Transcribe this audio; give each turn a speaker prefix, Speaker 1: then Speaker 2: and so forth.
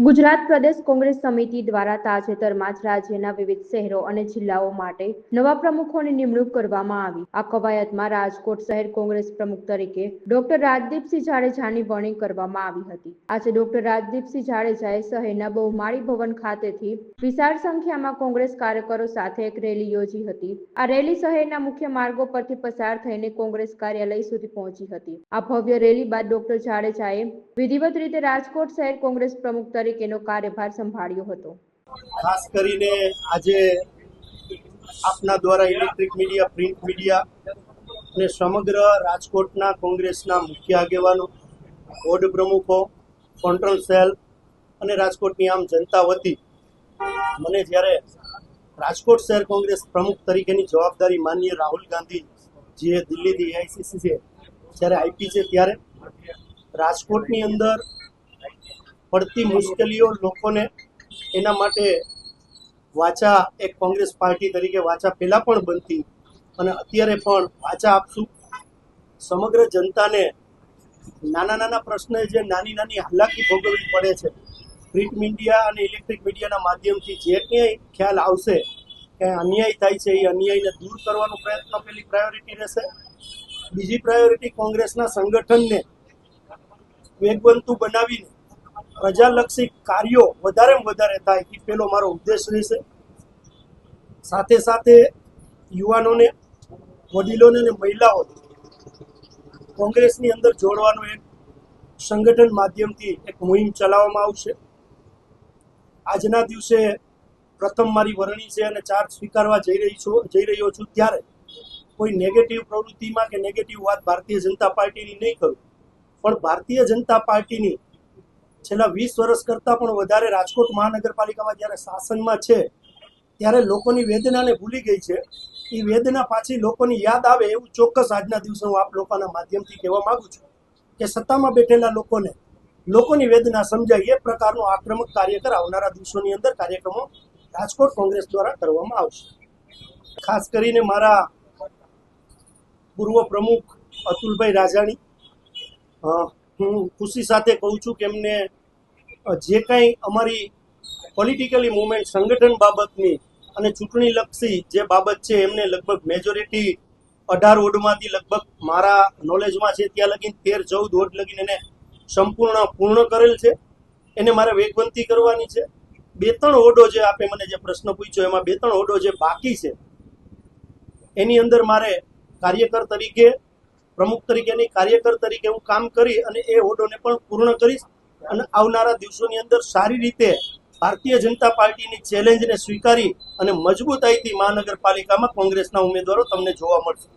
Speaker 1: ગુજરાત પ્રદેશ કોંગ્રેસ સમિતિ દ્વારા તાજેતરમાં જ રાજ્યના વિવિધ શહેરો અને જિલ્લાઓ માટે નવા પ્રમુખોની નિમણૂક કરવામાં આવી. આ કવાયતમાં રાજકોટ શહેર કોંગ્રેસ પ્રમુખ તરીકે ડોક્ટર રાજદીપસિંહ જાડેજાની વરણી કરવામાં આવી હતી. આજે ડોક્ટર રાજદીપસિંહ જાડેજાએ શહેરના બહુમાળી ભવન ખાતેથી વિશાળ સંખ્યામાં કોંગ્રેસ કાર્યકરો સાથે એક રેલી યોજી હતી. આ રેલી શહેરના મુખ્ય માર્ગો પરથી પસાર થઈને કોંગ્રેસ કાર્યાલય સુધી પહોંચી હતી. આ ભવ્ય રેલી બાદ ડોક્ટર જાડેજાએ વિધિવત રીતે રાજકોટ શહેર કોંગ્રેસ પ્રમુખ તરીકેનો કાર્યભાર સંભાળ્યો હતો.
Speaker 2: ખાસ કરીને આજે આપના દ્વારા ઇલેક્ટ્રિક મીડિયા, પ્રિન્ટ મીડિયા અને સમગ્ર રાજકોટના કોંગ્રેસના મુખ્ય આગેવાનો બોર્ડ પ્રમુખો કોન્ટ્રોલ સેલ અને રાજકોટની આમ જનતા વતી મને જ્યારે રાજકોટ શહેર કોંગ્રેસ પ્રમુખ તરીકેની જવાબદારી માન્ય રાહુલ ગાંધી જે દિલ્હીથી એઆઈસીસી છે, જ્યારે આપી છે, ત્યારે રાજકોટની અંદર પડતી મુશ્કેલીઓ લોકોને એના માટે વાચા એક કોંગ્રેસ પાર્ટી તરીકે વાચા પહેલાં પણ બનતી અને અત્યારે પણ વાચા આપશું. સમગ્ર જનતાને નાના નાના પ્રશ્ને જે નાની નાની હાલાકી ભોગવવી પડે છે પ્રિન્ટ મીડિયા અને ઇલેક્ટ્રિક મીડિયાના માધ્યમથી જે ક્યાંય ખ્યાલ આવશે કે અન્યાય થાય છે, એ અન્યાયને દૂર કરવાનો પ્રયત્ન પેલી પ્રાયોરિટી રહેશે. બીજી પ્રાયોરિટી કોંગ્રેસના સંગઠનને વેગવંતુ બનાવીને પ્રજાલક્ષી કાર્યો વધારેમાં વધારે થાય એ પેલો મારો ઉદ્દેશ રહેશે. સાથે સાથે યુવાનોને, વડીલોને અને મહિલાઓ કોંગ્રેસની અંદર જોડવાનો એક સંગઠન માધ્યમથી એક મુહિમ ચલાવવામાં આવશે. આજના દિવસે પ્રથમ મારી વરણી છે અને ચાર્જ સ્વીકારવા જઈ રહી છું, જઈ રહ્યો છું ત્યારે કોઈ નેગેટિવ પ્રવૃત્તિમાં કે નેગેટિવ વાત ભારતીય જનતા પાર્ટીની નહીં કરું. પણ ભારતીય જનતા પાર્ટીની છેલ્લા વીસ વર્ષ કરતાં પણ વધારે રાજકોટ મહાનગરપાલિકામાં જ્યારે શાસનમાં છે, ત્યારે લોકોની વેદનાને ભૂલી ગઈ છે. એ વેદના પાછી લોકોની યાદ આવે એવું ચોક્કસ આજના દિવસે હું આપ લોકોના માધ્યમથી કહેવા માંગુ છું કે સત્તામાં બેઠેલા લોકોને લોકોની વેદના સમજાય એ પ્રકારનું આક્રમક કાર્યકર આવનારા દિવસોની અંદર કાર્યક્રમો રાજકોટ કોંગ્રેસ દ્વારા કરવામાં આવશે. ખાસ કરીને મારા પૂર્વ પ્રમુખ અતુલભાઈ રાજાણી હું ખુશી સાથે કહું છું કે એમને જે કાંઈ અમારી પોલિટિકલી મુવમેન્ટ સંગઠન બાબતની અને ચૂંટણી લક્ષી જે બાબત છે, એમને લગભગ મેજોરિટી અઢાર વોર્ડમાંથી લગભગ મારા નોલેજમાં છે, ત્યાં લગીને તેર ચૌદ વોર્ડ લગીને એને સંપૂર્ણ પૂર્ણ કરેલ છે. એને મારે વેગવંતી કરવાની છે. બે ત્રણ ઓડો જે આપે મને જે પ્રશ્ન પૂછ્યો, એમાં બે ત્રણ ઓડો જે બાકી છે, એની અંદર મારે કાર્યકર તરીકે પ્રમુખ તરીકેની કાર્યકર તરીકે હું કામ કરી અને એ હોદ્દોને પણ પૂર્ણ કરીશ અને આવનારા દિવસોની અંદર સારી રીતે ભારતીય જનતા પાર્ટીની ચેલેન્જને સ્વીકારી અને મજબૂતાઈથી મહાનગરપાલિકામાં કોંગ્રેસના ઉમેદવારો તમને જોવા મળશે.